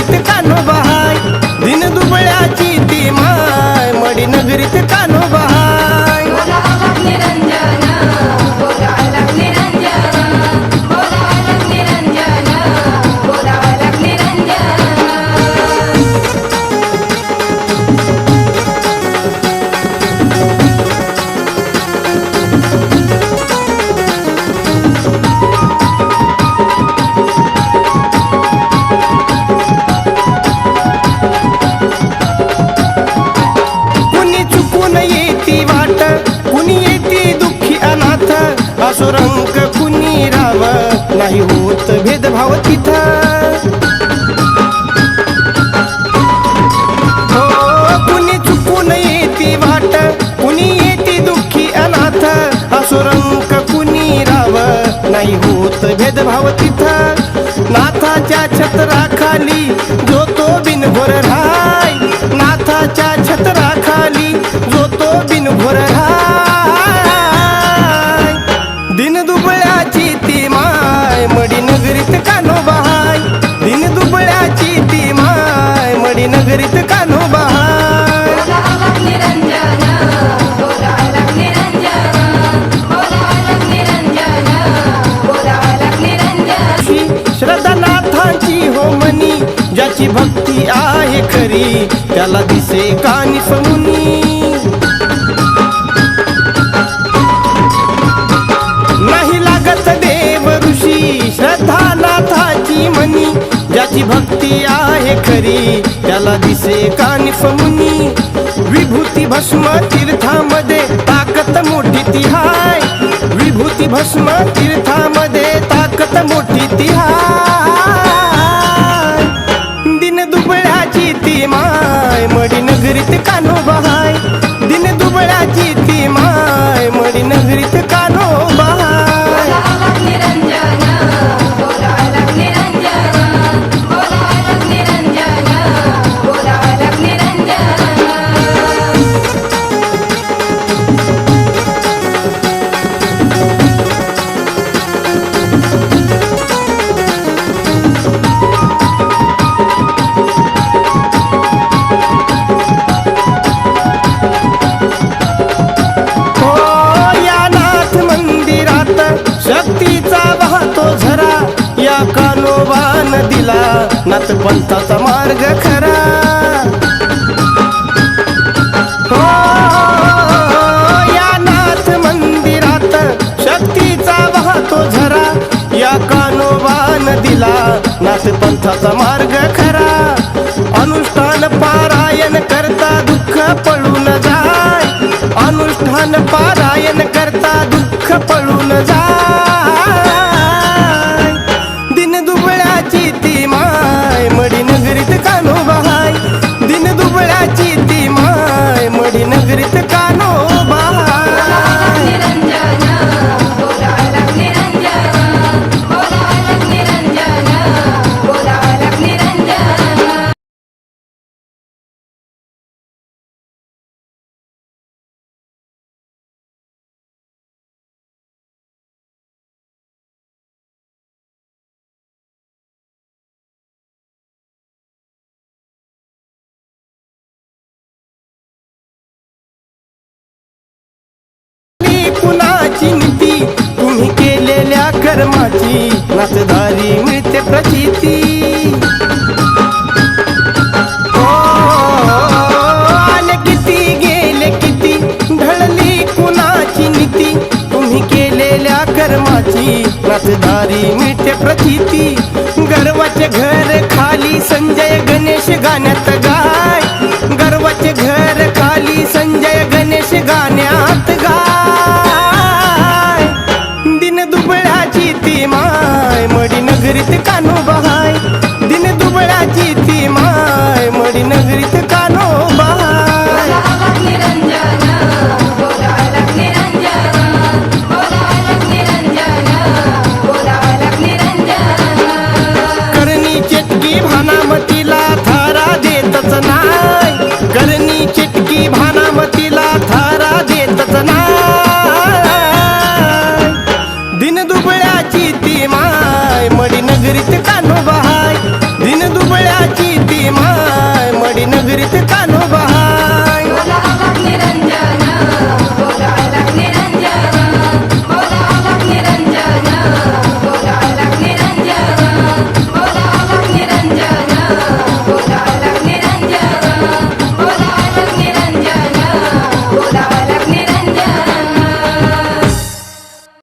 दुबळ्याची ती माय नगरीत कानोबाय दिन दुबळ्याची ती माय. मडी नगरीत कान नाही भेदभाव तिथं. हो कुणी चुकून येती वाट कुणी येती दुःखी अनाथ. असुरंक कुणी राव नाही होत भेदभाव तिथं. नाथाच्या छत्राखाली ज्याची भक्ती आहे खरी त्याला दिसे कानी समुनी. नाही लागत देव ऋषी श्रद्धानाथाची मनी. ज्याची भक्ती आहे खरी त्याला दिसे कानी समुनी. विभूती भस्म तीर्थामध्ये ताकत मोठी ती हाय. विभूती भस्म तीर्थामध्ये ताकत मोठी ती हाय. नाथ पंथाचा मार्ग खरा. हो या नाथ मंदिरात शक्तीचा वाहतो झरा. या कानोबान दिला नाथ पंथाचा मार्ग खरा. अनुष्ठान पारायण करता दुःख पळून जाय. अनुष्ठान पारायण करता दुःख पळून जाय. कुणाची नीती तुम्ही केलेल्या कर्माची नाचदारी मिळते प्रचिती. हो, आले किती गेले किती ढळली कुणाची नीती. तुम्ही केलेल्या कर्माची नाचदारी मिळते प्रचिती. गर्वाचे घर खाली संजय गणेश गाण्यात गाय. गर्वाचे घर खाली संजय गणेश गाण्या காட்டி நகரித்த verificar tá no bar.